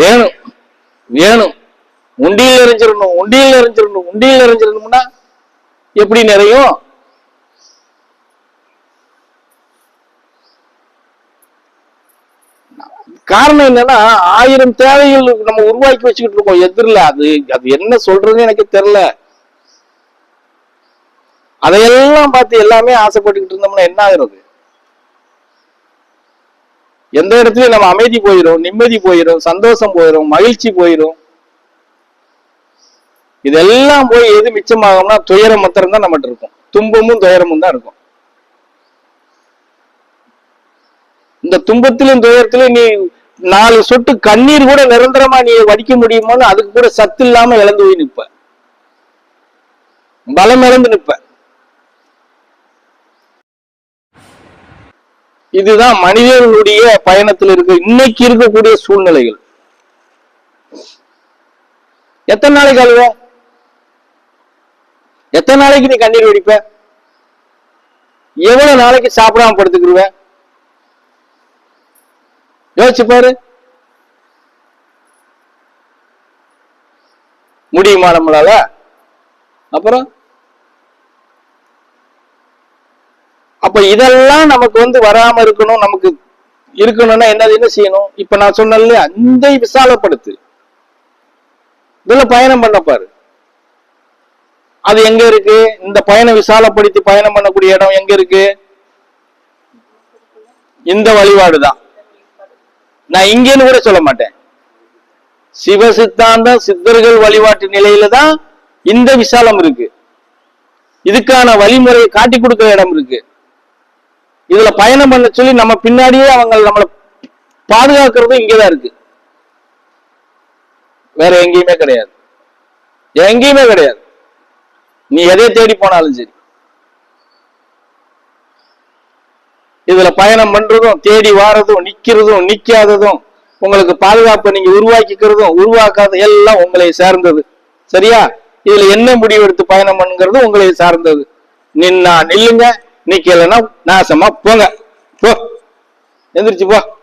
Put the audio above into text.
வேணும். வேணும். உண்டியில் நிறைஞ்சிடணும் உண்டியில் நிறைஞ்சிடணும் உண்டியில் நிறைஞ்சிடணும்னா எப்படி நிறையும்? காரணம் என்னன்னா ஆயிரம் தேவைகள் நம்ம உருவாக்கி வச்சுக்கிட்டு இருக்கோம். எதிரில் அது அது என்ன சொல்றதுன்னு எனக்கு தெரியல. அதையெல்லாம் பார்த்து எல்லாமே ஆசைப்பட்டுக்கிட்டு இருந்தோம்னா என்ன ஆகுறது? எந்த இடத்துலயும் நம்ம அமைதி போயிடும் நிம்மதி போயிடும் சந்தோஷம் போயிடும் மகிழ்ச்சி போயிடும் இதெல்லாம் போய் எது மிச்சமாகும்னா துயரம் மாத்திரம் தான் நம்மகிட்ட இருக்கும். துன்பமும் துயரமும் தான் இருக்கும். இந்த துன்பத்திலும் துயரத்திலும் நீ நாலு சொட்டு கண்ணீர் கூட நிரந்தரமா நீ வடிக்க முடியுமோன்னு அதுக்கு கூட சத்து இல்லாம இழந்து போய் நிற்ப பலம் இழந்து நிற்ப இதுதான் மனிதர்களுடைய பயணத்தில் இருக்க இன்னைக்கு இருக்கக்கூடிய சூழ்நிலைகள். எத்தனை நாளைக்கு அழுவ? எத்தனை நாளைக்கு நீ கண்ணீர் வெடிப்ப? எவ்வளவு நாளைக்கு சாப்பிடாம படுத்துக்கிருவ? யோசிச்சு பாரு. முடியுமா நம்மளால? அப்புறம்? அப்ப இதெல்லாம் நமக்கு வந்து வராம இருக்கணும் நமக்கு இருக்கணும்னா என்னது என்ன செய்யணும்? இப்ப நான் சொன்னேன் அந்த இந்த விசாலப்படுத்து. இதுல பயணம் பண்ண பாரு. அது எங்க இருக்கு? இந்த பயணம் விசாலப்படுத்தி பயணம் பண்ணக்கூடிய இடம் எங்க இருக்கு? இந்த வழிபாடுதான். நான் இங்கேன்னு கூட சொல்ல மாட்டேன். சிவ சித்தாந்தம் சித்தர்கள் வழிபாட்டு நிலையில தான் இந்த விசாலம் இருக்கு. இதுக்கான வழிமுறையை காட்டி கொடுக்கிற இடம் இருக்கு. இதுல பயணம் பண்ண சொல்லி நம்ம பின்னாடியே அவங்க நம்மளை பாதுகாக்கிறதும் இங்கதான் இருக்கு. வேற எங்கேயுமே கிடையாது. எங்கேயுமே கிடையாது. நீ எதை தேடி போனாலும் சரி. இதுல பயணம் பண்றதும் தேடி வாரதும் நிக்கிறதும் நிக்காததும் உங்களுக்கு பாதுகாப்பை நீங்க உருவாக்கிக்கிறதும் உருவாக்காத எல்லாம் உங்களை சார்ந்தது. சரியா? இதுல என்ன முடிவு எடுத்து பயணம் பண்ணுங்கிறது உங்களை சார்ந்தது. நின்னா நில்லுங்க நிக்கலைன்னா நாசமா போங்க. போ. எந்திரிச்சு போ.